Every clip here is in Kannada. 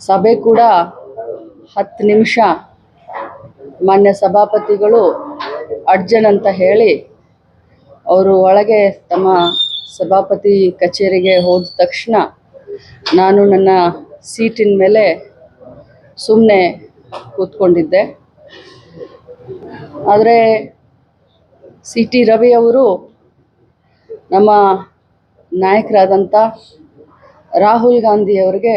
ಸಭೆ ಕೂಡ ಹತ್ತು ನಿಮಿಷ. ಮಾನ್ಯ ಸಭಾಪತಿಗಳು ಅಡ್ಜನ್ ಅಂತ ಹೇಳಿ ಅವರು ಒಳಗೆ ತಮ್ಮ ಸಭಾಪತಿ ಕಚೇರಿಗೆ ಹೋದ ತಕ್ಷಣ ನಾನು ನನ್ನ ಸೀಟಿನ ಮೇಲೆ ಸುಮ್ಮನೆ ಕೂತ್ಕೊಂಡಿದ್ದೆ. ಆದರೆ ಸಿ ಟಿ ರವಿಯವರು ನಮ್ಮ ನಾಯಕರಾದಂಥ ರಾಹುಲ್ ಗಾಂಧಿ ಅವರಿಗೆ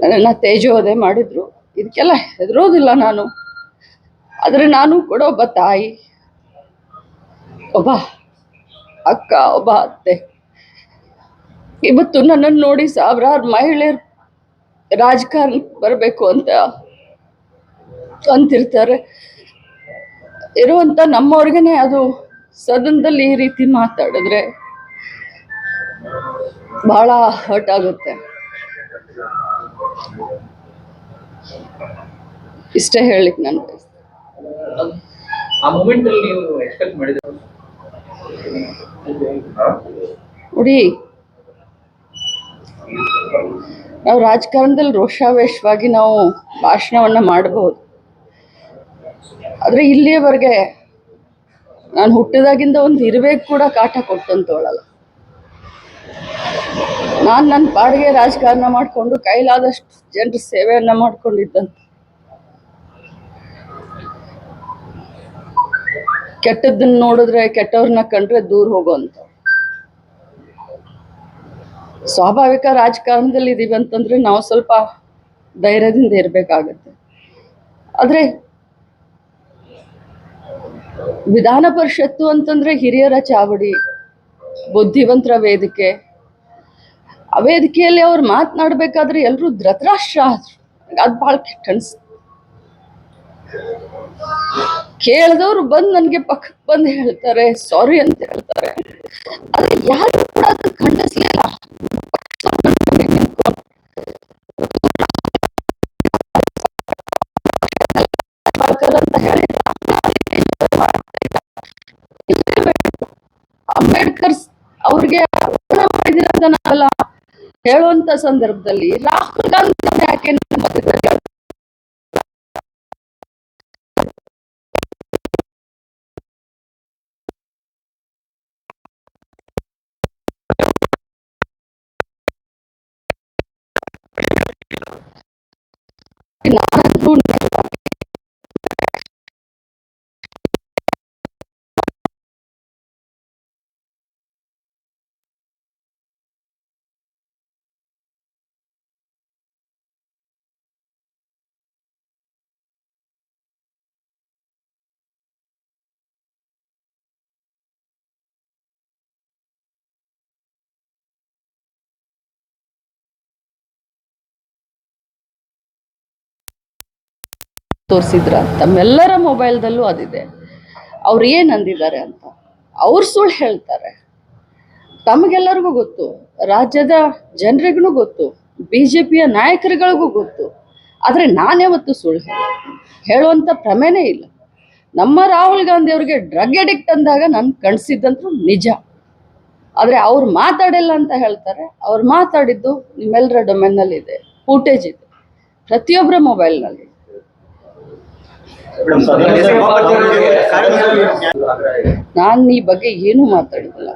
ನನ್ನನ್ನು ತೇಜೋದೆ ಮಾಡಿದರು. ಇದಕ್ಕೆಲ್ಲ ಹೆದರೋದಿಲ್ಲ ನಾನು. ಆದರೆ ನಾನು ಕೂಡ ಒಬ್ಬ ತಾಯಿ. ಒಬ್ಬ ಅಕ್ಕ, ಒಬ್ಬ ಅತ್ತೆ. ಇವತ್ತು ನನ್ನನ್ನು ನೋಡಿ ಸಾವಿರಾರು ಮಹಿಳೆಯರು ರಾಜಕಾರಣಕ್ಕೆ ಬರಬೇಕು ಅಂತ ಅಂತಿರ್ತಾರೆ. ಇರುವಂಥ ನಮ್ಮವ್ರಿಗೇ ಅದು ಸದನದಲ್ಲಿ ಈ ರೀತಿ ಮಾತಾಡಿದ್ರೆ ಭಾಳ ಹರ್ಟ್ ಆಗುತ್ತೆ. ಇಷ್ಟೇ ಹೇಳಲಿಕ್ಕೆ ನಾನು ಆ ಮೂಮೆಂಟ್ ಅಲ್ಲಿ ನೀವು ಎಕ್ಸ್ಪೆಕ್ಟ್ ಮಾಡಿದ್ರೆ? ನೋಡಿ ನಾವು ರಾಜಕಾರಣದಲ್ಲಿ ರೋಷಾವೇಶವಾಗಿ ನಾವು ಭಾಷಣವನ್ನು ಮಾಡಬಹುದು. ಆದರೆ ಇಲ್ಲಿಯವರೆಗೆ ನಾನು ಹುಟ್ಟಿದಾಗಿಂದ ಒಂದು ಇರುವೆಗೆ ಕೂಡ ಕಾಟ ಕೊಟ್ಟಂತವಳಲ್ಲ. ನಾನು ನನ್ನ ಪಾಡಿಗೆ ರಾಜಕಾರಣ ಮಾಡಿಕೊಂಡು ಕೈಲಾದಷ್ಟು ಜನರ ಸೇವೆಯನ್ನು ಮಾಡ್ಕೊಂಡಿದ್ದಂತ ಕೆಟ್ಟದ್ದನ್ನ ನೋಡಿದ್ರೆ ಕೆಟ್ಟವ್ರನ್ನ ಕಂಡ್ರೆ ದೂರ ಹೋಗುವಂತ ಸ್ವಾಭಾವಿಕ ರಾಜಕಾರಣದಲ್ಲಿ ಇದೀವಿ ಅಂತಂದ್ರೆ ನಾವು ಸ್ವಲ್ಪ ಧೈರ್ಯದಿಂದ ಇರಬೇಕಾಗತ್ತೆ. ಆದ್ರೆ ವಿಧಾನ ಪರಿಷತ್ತು ಅಂತಂದ್ರೆ ಹಿರಿಯರ ಚಾವಡಿ, ಬುದ್ಧಿವಂತರ ವೇದಿಕೆ ಆ ವೇದಿಕೆಯಲ್ಲಿ ಅವ್ರು ಮಾತನಾಡ್ಬೇಕಾದ್ರೆ ಎಲ್ಲರೂ ಧೃತರಾಷ್ಟ್ರ ಅದು ಭಾಳ ಕೆಟ್ಟ ಅನ್ಸ್ತು. ಕೇಳಿದವರು ಬಂದು ನನಗೆ ಪಕ್ಕಕ್ಕೆ ಬಂದು ಹೇಳ್ತಾರೆ, ಸಾರಿ ಅಂತ ಹೇಳ್ತಾರೆ. ಆದ್ರೆ ಯಾರು ಕೂಡ ಅದನ್ನ ಖಂಡಿಸ್ಲಿಲ್ಲ. ಅಂಬೇಡ್ಕರ್ ಅವ್ರಿಗೆ ನಾವೆಲ್ಲ ಹೇಳುವಂತ ಸಂದರ್ಭದಲ್ಲಿ ರಾಹುಲ್ ಗಾಂಧಿ ಯಾಕೆ ನಮ್ಮ ತೋರಿಸಿದ್ರ. ತಮ್ಮೆಲ್ಲರ ಮೊಬೈಲ್ದಲ್ಲೂ ಅದಿದೆ. ಅವ್ರು ಏನು ಅಂದಿದ್ದಾರೆ ಅಂತ. ಅವ್ರು ಸುಳ್ಳು ಹೇಳ್ತಾರೆ. ತಮಗೆಲ್ಲರಿಗೂ ಗೊತ್ತು. ರಾಜ್ಯದ ಜನರಿಗೂ ಗೊತ್ತು. ಬಿ ಜೆ ಪಿಯ ನಾಯಕರುಗಳಿಗೂ ಗೊತ್ತು. ಆದರೆ ನಾನ್ಯಾವತ್ತೂ ಸುಳ್ಳು ಹೇಳ ಹೇಳುವಂಥ ಪ್ರಮೇನೇ ಇಲ್ಲ. ನಮ್ಮ ರಾಹುಲ್ ಗಾಂಧಿ ಅವ್ರಿಗೆ ಡ್ರಗ್ ಎಡಿಕ್ಟ್ ಅಂದಾಗ ನಾನು ಕಣಿಸಿದ್ದಂತೂ ನಿಜ. ಆದರೆ ಅವ್ರು ಮಾತಾಡಿಲ್ಲ ಅಂತ ಹೇಳ್ತಾರೆ. ಅವ್ರು ಮಾತಾಡಿದ್ದು ನಿಮ್ಮೆಲ್ಲರ ಡೊಮೆನ್ನಲ್ಲಿ ಇದೆ ಫೂಟೇಜ್ ಇದೆ. ಪ್ರತಿಯೊಬ್ಬರ ಮೊಬೈಲ್ನಲ್ಲಿ ನಾನು ಈ ಬಗ್ಗೆ ಏನು ಮಾತಾಡಿಲ್ಲ.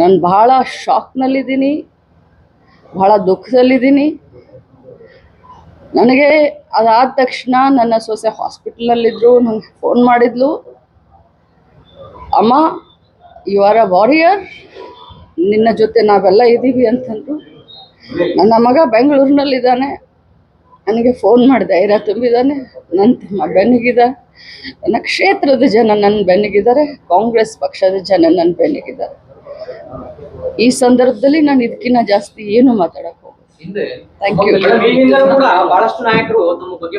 ನಾನು ಬಹಳ ಶಾಕ್ನಲ್ಲಿದ್ದೀನಿ ಬಹಳ ದುಃಖದಲ್ಲಿದ್ದೀನಿ. ನನಗೆ ಅದಾದ ತಕ್ಷಣ ನನ್ನ ಸೊಸೆ ಹಾಸ್ಪಿಟಲಲ್ಲಿದ್ದರು ನನಗೆ ಫೋನ್ ಮಾಡಿದ್ಲು. ಅಮ್ಮ ಯು ಆರ್ ಅ ವಾರಿಯರ್ ನಿನ್ನ ಜೊತೆ ನಾವೆಲ್ಲ ಇದ್ದೀವಿ ಅಂತಂದರು. ನನ್ನ ಮಗ ಬೆಂಗಳೂರಿನಲ್ಲಿದ್ದಾನೆ. ನನಗೆ ಫೋನ್ ಮಾಡಿದೆ ಧೈರ್ಯ ತುಂಬಿದಾನೆ ನನ್ನ ತಮ್ಮ ಬೆನ್ನಿಗಿದ ನನ್ನ ಕ್ಷೇತ್ರದ ಜನ ನನ್ನ ಬೆನ್ನಿಗಿದ್ದಾರೆ ಕಾಂಗ್ರೆಸ್ ಪಕ್ಷದ ಜನ ನನ್ನ ಬೆನ್ನಿಗಿದ್ದಾರೆ. ಈ ಸಂದರ್ಭದಲ್ಲಿ ನಾನು ಇದಕ್ಕಿಂತ ಜಾಸ್ತಿ ಏನು ಮಾತಾಡಕ್ ಥ್ಯಾಂಕ್ ಬಹಳಷ್ಟು ನಾಯಕರು ಬಗ್ಗೆ